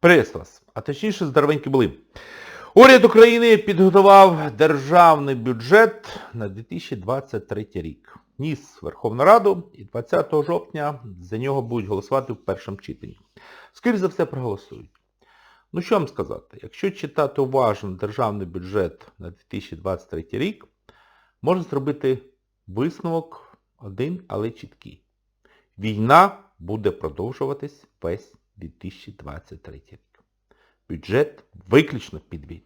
Прес вас, а точніше здоровенькі були. Уряд України підготував державний бюджет на 2023 рік. Ніс Верховну Раду і 20 жовтня за нього будуть голосувати в першому читанні. Скоріше за все проголосують. Ну що вам сказати, якщо читати уважно державний бюджет на 2023 рік, можна зробити висновок один, але чіткий. Війна буде продовжуватись весь 2023 рік. Бюджет виключно під.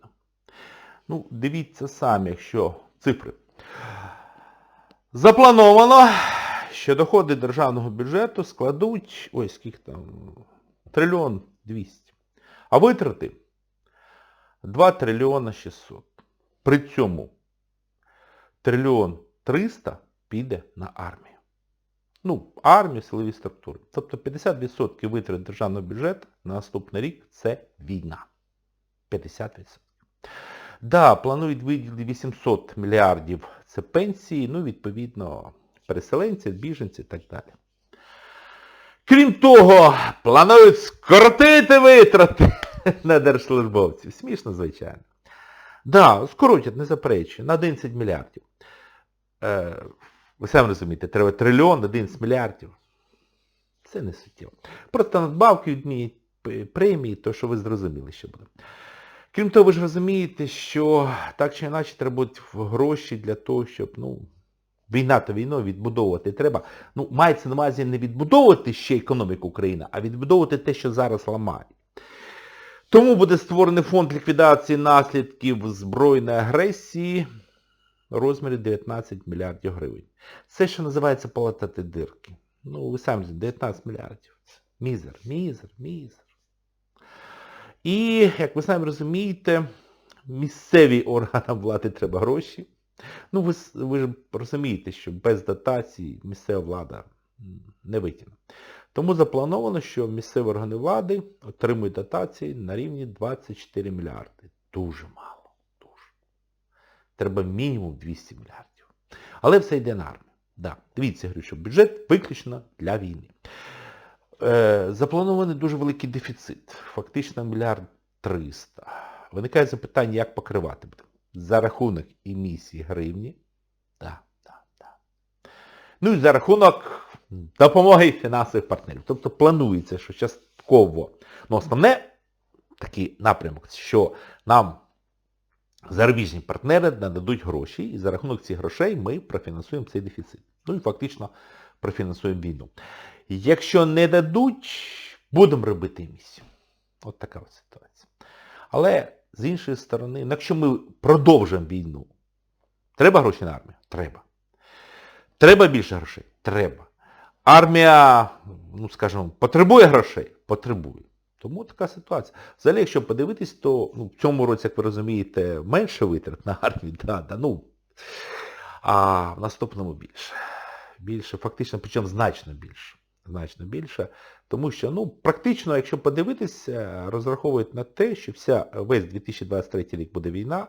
Ну, дивіться самі, якщо цифри. Заплановано, що доходи державного бюджету складуть, ой, скільки там, трильйон 200. А витрати 2 трильйона 600. При цьому трильйон 300 піде на армію. Ну, армію, силові структури. Тобто 50% витрат державного бюджету на наступний рік це війна. 50%. Да, планують виділити 800 мільярдів це пенсії, ну, відповідно, переселенці, біженці і так далі. Крім того, планують скоротити витрати на держслужбовців. Смішно, звичайно. Да, скоротять, не заперечую, на 11 мільярдів. Ви самі розумієте, треба трильйон, 11 мільярдів. Це не суттєво. Просто надбавки відмінять премії, то що ви зрозуміли, що буде. Крім того, ви ж розумієте, що так чи інакше треба будуть гроші для того, щоб, ну, війна то війною відбудовувати треба. Ну, мається на увазі не відбудовувати ще економіку України, а відбудовувати те, що зараз ламає. Тому буде створений фонд ліквідації наслідків збройної агресії розмірі 19 мільярдів гривень. Це, що називається полатати дирки. Ну, ви самі знаєте, 19 мільярдів. Мізер, мізер, мізер. І, як ви самі розумієте, місцеві органам влади треба гроші. Ну, ви, ви ж розумієте, що без дотацій місцева влада не витягне. Тому заплановано, що місцеві органи влади отримують дотації на рівні 24 мільярди. Дуже мало. Треба мінімум 200 мільярдів. Але все йде на армію. Да. Дивіться, говорю, що бюджет виключно для війни. Е, запланований дуже великий дефіцит. Фактично мільярд 300. Виникає запитання, як покривати буде. За рахунок емісії гривні. Да, да, да. Ну і за рахунок допомоги фінансових партнерів. Тобто планується, що частково. Ну, основне такий напрямок, що нам зарубіжні партнери нададуть гроші, і за рахунок цих грошей ми профінансуємо цей дефіцит. Ну і фактично профінансуємо війну. Якщо не дадуть, будемо робити емісію. От така от ситуація. Але з іншої сторони, ну, якщо ми продовжуємо війну, треба гроші на армію? Треба. Треба більше грошей? Треба. Армія, ну скажімо, потребує грошей? Потребує. Тому така ситуація. Взагалі, якщо подивитись, то ну, в цьому році, як ви розумієте, менше витрат на армію, да, да, ну, а в наступному більше. Більше, фактично, причому значно більше. Значно більше. Тому що, ну, практично, якщо подивитися, розраховують на те, що вся, весь 2023 рік буде війна,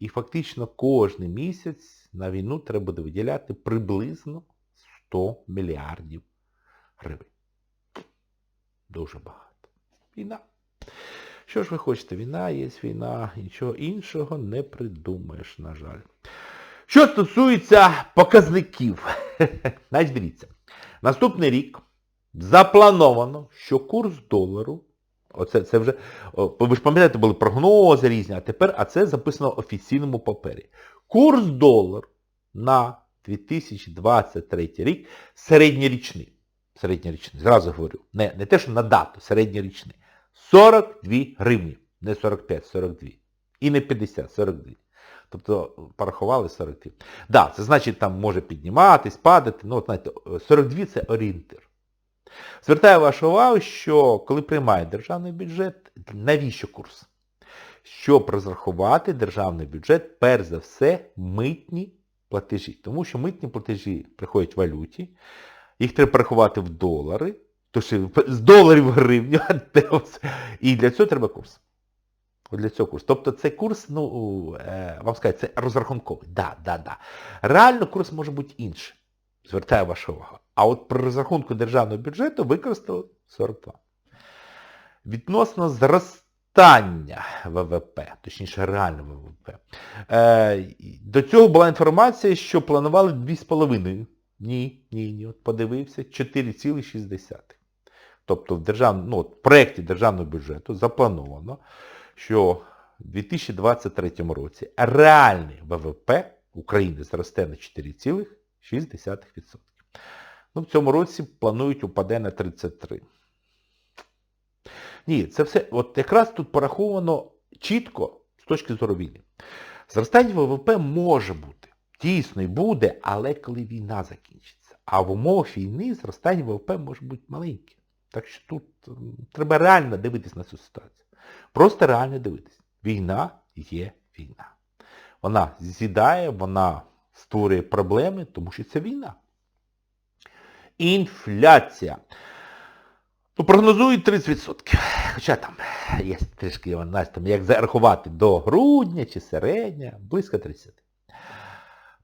і фактично кожен місяць на війну треба буде виділяти приблизно 100 мільярдів гривень. Дуже багато. Війна. Що ж ви хочете? Війна є війна, нічого іншого не придумаєш, на жаль. Що стосується показників, значить дивіться, наступний рік заплановано, що курс долару, оце це вже, ви ж пам'ятаєте, були прогнози різні, а тепер, а це записано в офіційному папері. Курс долару на 2023 рік середньорічний. Середньорічний, зразу говорю. Не, не те, що на дату, середньорічний. 42 гривні. Не 45, 42. І не 50, 42. Тобто порахували 42. Так, да, це значить там може підніматись, падати. Ну, от знаєте, 42 це орієнтир. Звертаю вашу увагу, що коли приймає державний бюджет, навіщо курс? Щоб розрахувати державний бюджет, перш за все, митні платежі. Тому що митні платежі приходять в валюті, їх треба порахувати в долари, тож з доларів в гривню, і для цього треба курс. Для цього курс. Тобто цей курс, ну, вам сказати, це розрахунковий. Да, да, да. Реально курс може бути інший. Звертаю вашу увагу. А от при розрахунку державного бюджету використали 42. Відносно зростання ВВП, точніше реального ВВП. Е, до цього була інформація, що планували 2,5. Ні, ні, ні. От подивився, 4,6. Тобто в, держав... ну, в проєкті державного бюджету заплановано, що в 2023 році реальний ВВП України зросте на 4,6%. Ну, в цьому році планують упаде на 33. Ні, це все, от якраз тут пораховано чітко з точки зору війни. Зростання ВВП може бути, дійсно і буде, але коли війна закінчиться. А в умовах війни зростання ВВП може бути маленьке. Так що тут треба реально дивитись на цю ситуацію. Просто реально дивитись. Війна є війна. Вона з'їдає, вона створює проблеми, тому що це війна. Інфляція. Ну, прогнозують 30%. Хоча там є трішки вона, там, як зарахувати до грудня чи середня, близько 30%.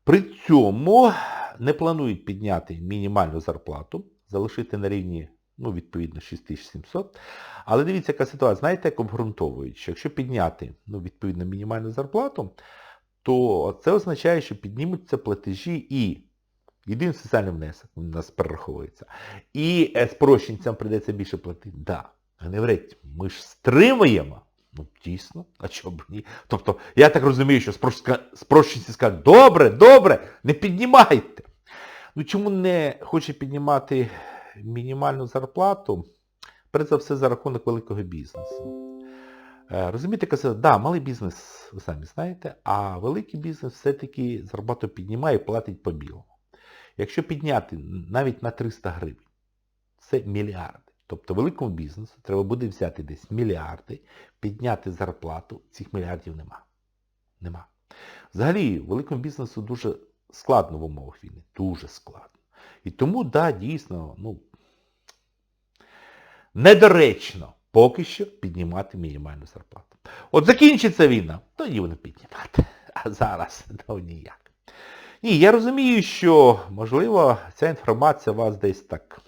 При цьому не планують підняти мінімальну зарплату, залишити на рівні, ну, відповідно, 6700. Але дивіться, яка ситуація. Знаєте, як обґрунтовують, що якщо підняти, ну, відповідно, мінімальну зарплату, то це означає, що піднімуться платежі і єдиний соціальний внесок у нас перераховується. І е, спрощенцям прийдеться більше платити. Да. Гневрець, ми ж стримуємо. Ну, дійсно, а чого б ні? Тобто, я так розумію, що спрощенці скажуть, добре, добре, не піднімайте. Ну чому не хоче піднімати мінімальну зарплату? Перш за все за рахунок великого бізнесу. Е, Розумієте, це, да, малий бізнес, ви самі знаєте, а великий бізнес все-таки зарплату піднімає і платить по білому. Якщо підняти навіть на 300 гривень, це мільярди. Тобто великому бізнесу треба буде взяти десь мільярди, підняти зарплату, цих мільярдів нема. Нема. Взагалі, великому бізнесу дуже складно в умовах війни. Дуже складно. І тому, да, дійсно, ну, недоречно поки що піднімати мінімальну зарплату. От закінчиться війна, тоді вони піднімати. А зараз ну, ніяк. Ні, я розумію, що, можливо, ця інформація вас десь так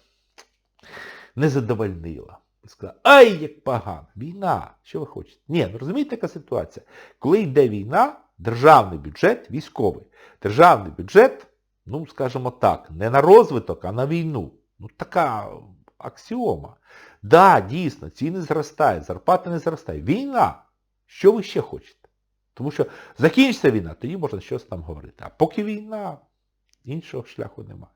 не задовольнила. Сказала, ай, як погано, війна, що ви хочете? Ні, ну розумієте, яка ситуація? Коли йде війна, державний бюджет військовий. Державний бюджет, ну, скажімо так, не на розвиток, а на війну. Ну, така аксіома. Да, дійсно, ціни зростають, зарплати не зростають. Війна. Що ви ще хочете? Тому що закінчиться війна, тоді можна щось там говорити. А поки війна, іншого шляху немає.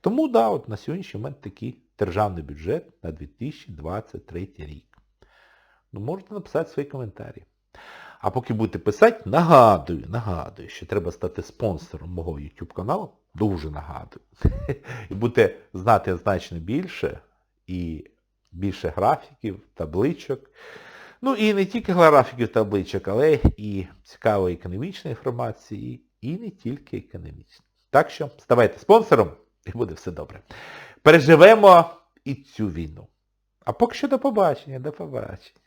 Тому, да, от на сьогоднішній момент такий державний бюджет на 2023 рік. Ну, можете написати свої коментарі. А поки будете писати, нагадую, нагадую, що треба стати спонсором мого YouTube каналу. Дуже нагадую. І будете знати значно більше і більше графіків, табличок. Ну і не тільки графіків табличок, але і цікавої економічної інформації, і не тільки економічної. Так що ставайте спонсором і буде все добре. Переживемо і цю війну. А поки що до побачення, до побачення.